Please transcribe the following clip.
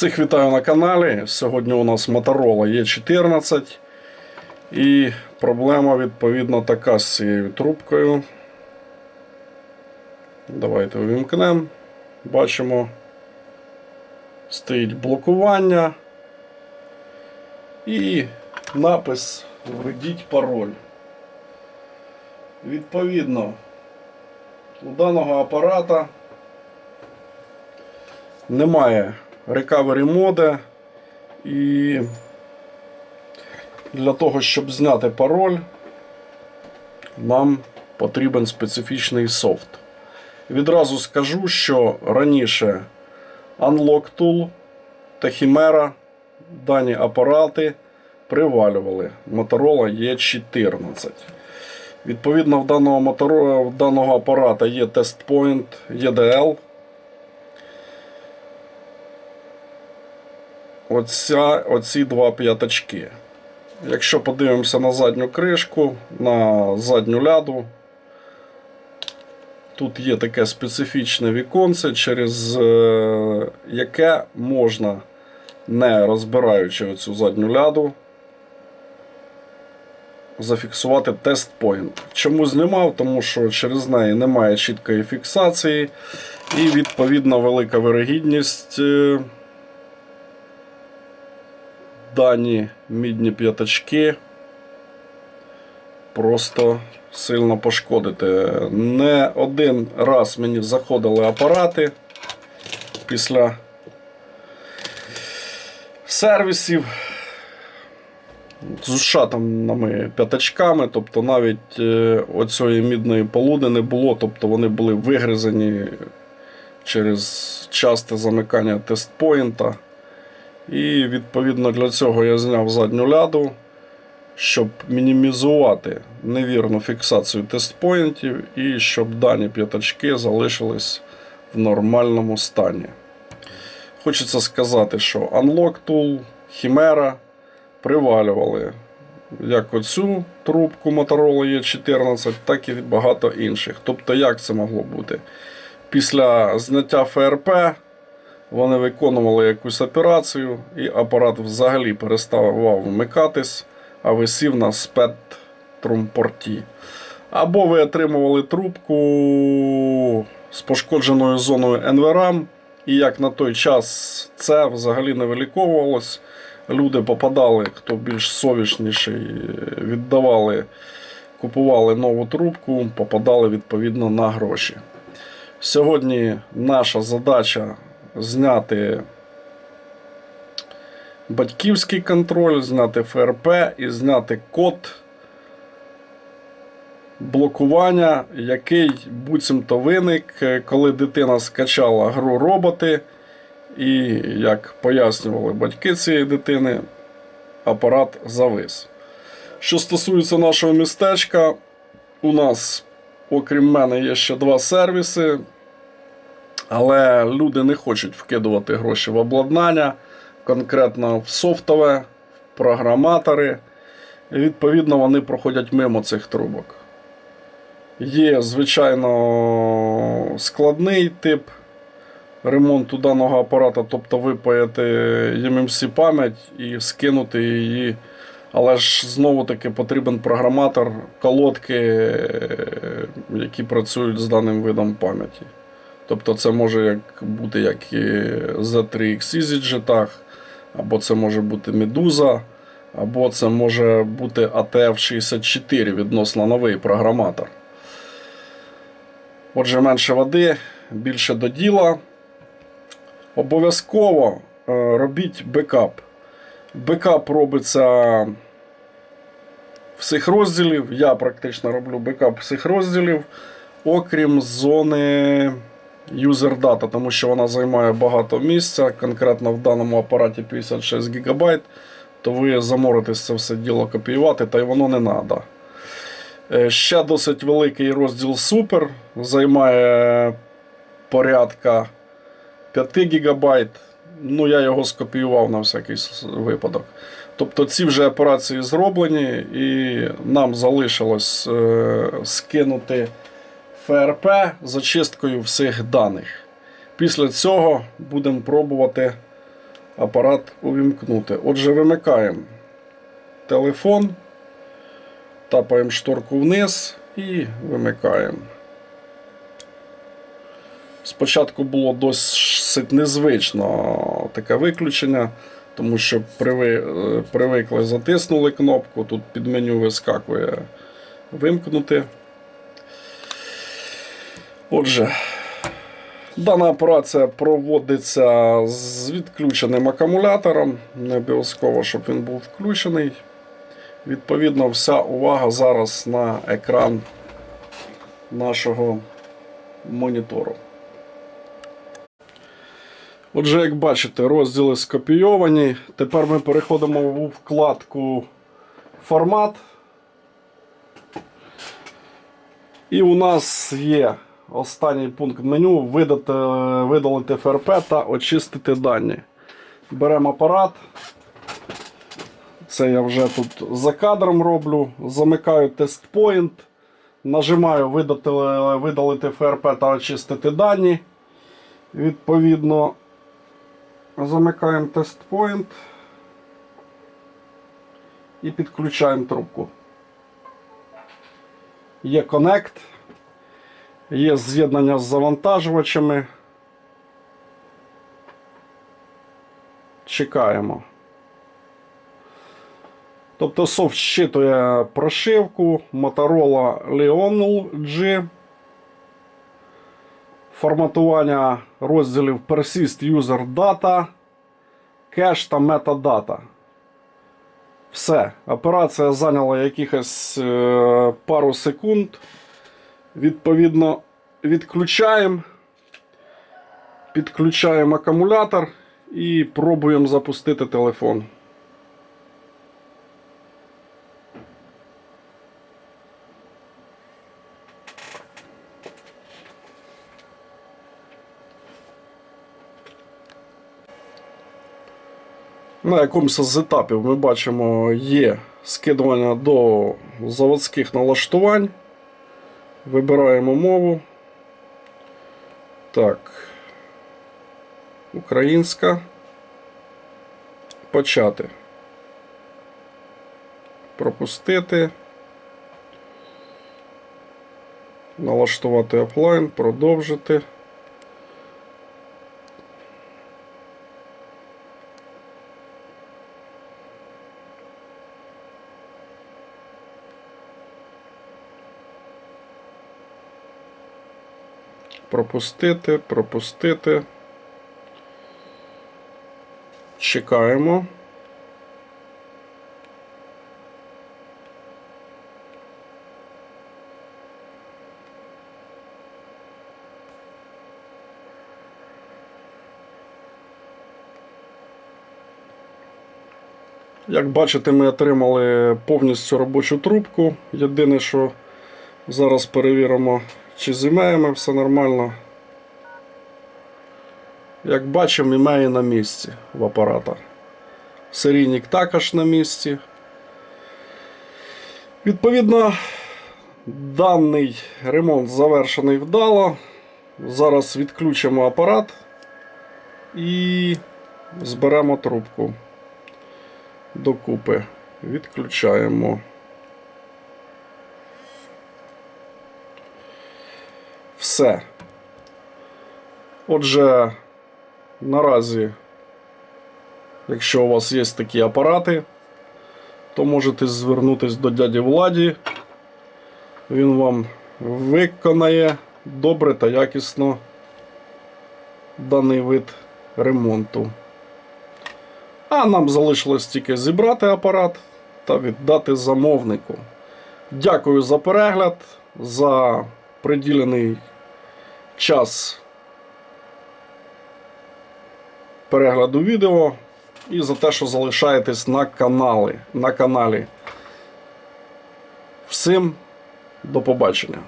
Всіх вітаю на каналі. Сьогодні у нас Motorola E14. І проблема відповідно така з цією трубкою. Давайте увімкнемо. Бачимо, стоїть блокування і напис Введіть пароль. Відповідно, у даного апарата немає recovery мода і для того, щоб зняти пароль, нам потрібен специфічний софт. Відразу скажу, що раніше Unlock Tool та Chimera дані апарати привалювали Motorola E14. Відповідно, в даного, в даного апарата є TestPoint EDL. Оця, оці два п'ятачки. Якщо подивимося на задню кришку, на задню ляду, тут є таке специфічне віконце, через е, яке можна, не розбираючи оцю задню ляду, зафіксувати тест point. Чому знімав? Тому що через неї немає чіткої фіксації і відповідно велика вирогідність. Дані мідні п'ятачки просто сильно пошкодити. Не один раз мені заходили апарати після сервісів з ушатаними п'ятачками, тобто навіть е, оцієї мідної полуди не було, тобто вони були вигризані через часте замикання тестпоінта. І відповідно для цього я зняв задню ляду, щоб мінімізувати невірну фіксацію тестпоінтів і щоб дані п'ятачки залишились в нормальному стані. Хочеться сказати, що Unlock Tool, Chimera привалювали як оцю трубку Motorola E14, так і багато інших. Тобто, як це могло бути? Після зняття ФРП. Вони виконували якусь операцію, і апарат взагалі переставав вмикатись, а висів на спектрум-порті. Або ви отримували трубку з пошкодженою зоною NVRAM, і як на той час це взагалі не виліковувалось. Люди попадали, хто більш совішніший, віддавали, купували нову трубку, попадали відповідно на гроші. Сьогодні наша задача зняти батьківський контроль, зняти ФРП і зняти код блокування, який буцімто виник, коли дитина скачала гру роботи. І, як пояснювали батьки цієї дитини, апарат завис. Що стосується нашого містечка, у нас, окрім мене, є ще два сервіси. Але люди не хочуть вкидувати гроші в обладнання, конкретно в софтове, в програматори. І відповідно вони проходять мимо цих трубок. Є, звичайно, складний тип ремонту даного апарата, тобто випаяти EMMC пам'ять і скинути її. Але ж знову-таки потрібен програматор, колодки, які працюють з даним видом пам'яті. Тобто це може як бути як і Z3X EasyJet, або це може бути Medusa, або це може бути ATF64 відносно новий програматор. Отже, менше води, більше до діла. Обов'язково е, робіть бекап. Бекап робиться всіх розділів. Я практично роблю бекап всіх розділів, окрім зони user data, тому що вона займає багато місця, конкретно в даному апараті 56 ГБ, то ви заморитесь це все діло копіювати, та й воно не треба. Ще досить великий розділ Super, займає порядка 5 ГБ. Ну, я його скопіював на всякий випадок. Тобто ці вже операції зроблені, і нам залишилось е, скинути ФРП з очисткою всіх даних. Після цього будемо пробувати апарат увімкнути. Отже, вимикаємо телефон, тапаємо шторку вниз і вимикаємо. Спочатку було досить незвично таке виключення, тому що приви, е, привикли, затиснули кнопку, тут під меню вискакує вимкнути. Отже, дана операція проводиться з відключеним акумулятором. Не обов'язково, щоб він був включений. Відповідно, вся увага зараз на екран нашого монітору. Отже, як бачите, розділи скопійовані. Тепер ми переходимо у вкладку Формат. І у нас є останній пункт меню видати, видалити ФРП та очистити дані. Беремо апарат. Це я вже тут за кадром роблю. Замикаю тестпоінт. Нажимаю видати, видалити ФРП та очистити дані. Відповідно, замикаємо тестпоінт і підключаємо трубку. Є Connect, є з'єднання з завантажувачами. Чекаємо. Тобто софт щитує прошивку Motorola Leonel G. Форматування розділів Persist User Data, Cache та Metadata. Все. Операція зайняла якихось е, пару секунд. Відповідно, відключаємо, підключаємо акумулятор і пробуємо запустити телефон. На якомусь з етапів ми бачимо є скидування до заводських налаштувань. Вибираємо мову. Так. Українська. Почати. Пропустити. Налаштувати офлайн, продовжити. Пропустити, пропустити. Чекаємо. Як бачите, ми отримали повністю робочу трубку. Єдине, що зараз перевіримо, чи з все нормально. Як бачимо, імеї на місці в апарата. Серійник також на місці. Відповідно, даний ремонт завершений вдало. Зараз відключимо апарат і зберемо трубку докупи. Відключаємо. Все. Отже, наразі, якщо у вас є такі апарати, то можете звернутися до дяді Владі. Він вам виконає добре та якісно даний вид ремонту. А нам залишилось тільки зібрати апарат та віддати замовнику. Дякую за перегляд, за приділений час перегляду відео і за те, що залишаєтесь на каналі. На каналі. Всім до побачення.